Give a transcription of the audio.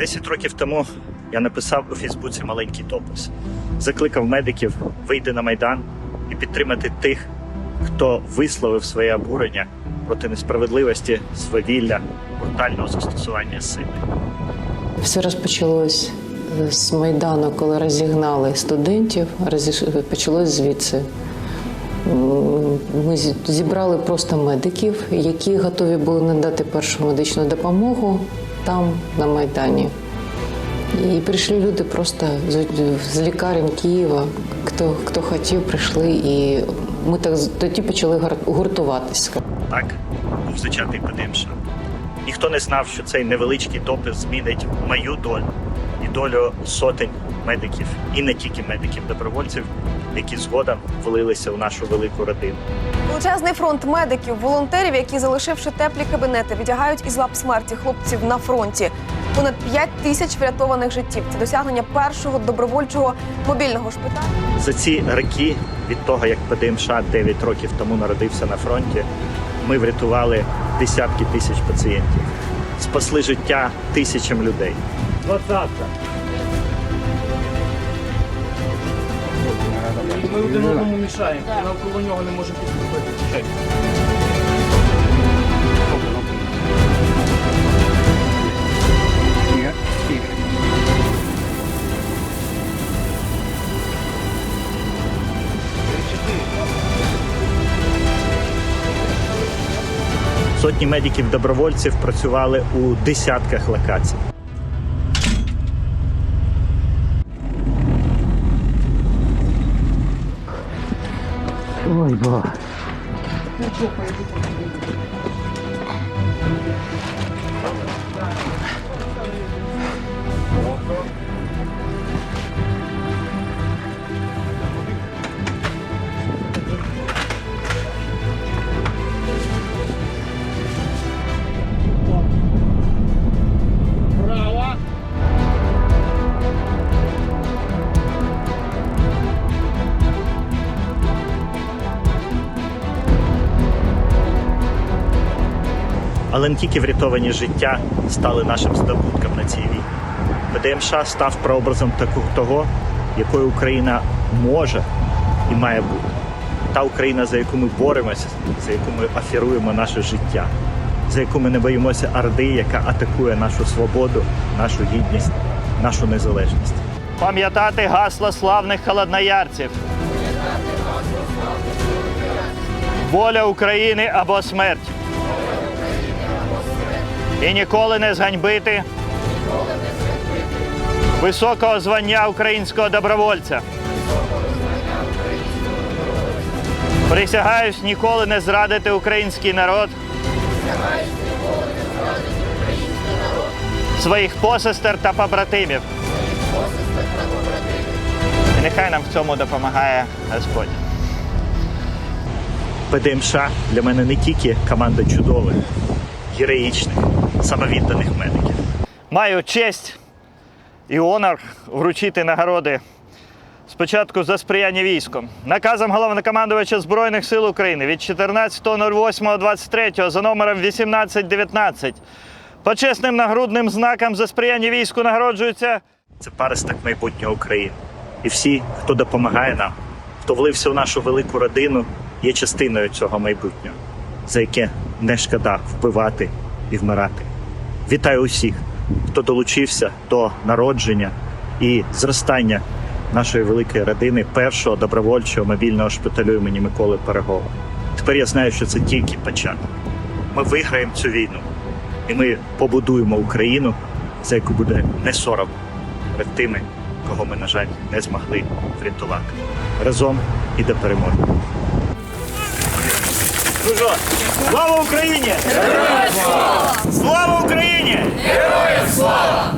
Десять років тому я написав у Фейсбуці маленький допис. Закликав медиків вийти на майдан і підтримати тих, хто висловив своє обурення проти несправедливості, свавілля, брутального застосування сили. Все розпочалось з Майдану, коли розігнали студентів, розіш- почалось звідси. Ми зібрали просто медиків, які готові були надати першу медичну допомогу там, на Майдані. І прийшли люди просто з, лікарень Києва. Хто, хто хотів, прийшли, і ми так тоді почали гур- гуртуватися. Так був зачатий ПДМШ. Ніхто не знав, що цей невеличкий допис змінить мою долю і долю сотень медиків, і не тільки медиків, добровольців, які згодом влилися в нашу велику родину. Величезний фронт медиків, волонтерів, які, залишивши теплі кабінети, відягають із лап смерті хлопців на фронті. Понад 5 тисяч врятованих життів. Це досягнення першого добровольчого мобільного шпиталю. За ці роки від того, як ПДМШ 9 років тому народився на фронті, ми врятували десятки тисяч пацієнтів, спасли життя тисячам людей. Двадцятка. Ми один одному мішаємо, і навколо нього не може підступити. Сотні медиків-добровольців працювали у десятках локацій. Ой, бо. Але не тільки врятовані життя стали нашим здобутком на цій війні. ПДМШ став прообразом того, якою Україна може і має бути. Та Україна, за яку ми боремося, за яку ми афіруємо наше життя, за яку ми не боїмося орди, яка атакує нашу свободу, нашу гідність, нашу незалежність. Пам'ятати гасло славних холодноярців. Воля України або смерть. І ніколи не зганьбити високого звання українського добровольця. Присягаюсь ніколи не зрадити український народ. Своїх посестер та побратимів. І нехай нам в цьому допомагає Господь. ПДМШ для мене не тільки команда чудових, героїчних, самовідданих медиків. Маю честь і онор вручити нагороди спочатку за сприяння військом. Наказом головнокомандувача Збройних сил України від 14.08.23 за номером 1819 почесним нагрудним знаком за сприяння війську нагороджується. Це паросток майбутнього України. І всі, хто допомагає нам, хто влився в нашу велику родину, є частиною цього майбутнього, за яке не шкода вбивати і вмирати. Вітаю усіх, хто долучився до народження і зростання нашої великої родини першого добровольчого мобільного шпиталю імені Миколи Перегова. Тепер я знаю, що це тільки початок. Ми виграємо цю війну, і ми побудуємо Україну, за яку буде не сором перед тими, кого ми, на жаль, не змогли врятувати. Разом і до перемоги. Ну слава Україні! Героям слава! Слава Україні! Героям! Слава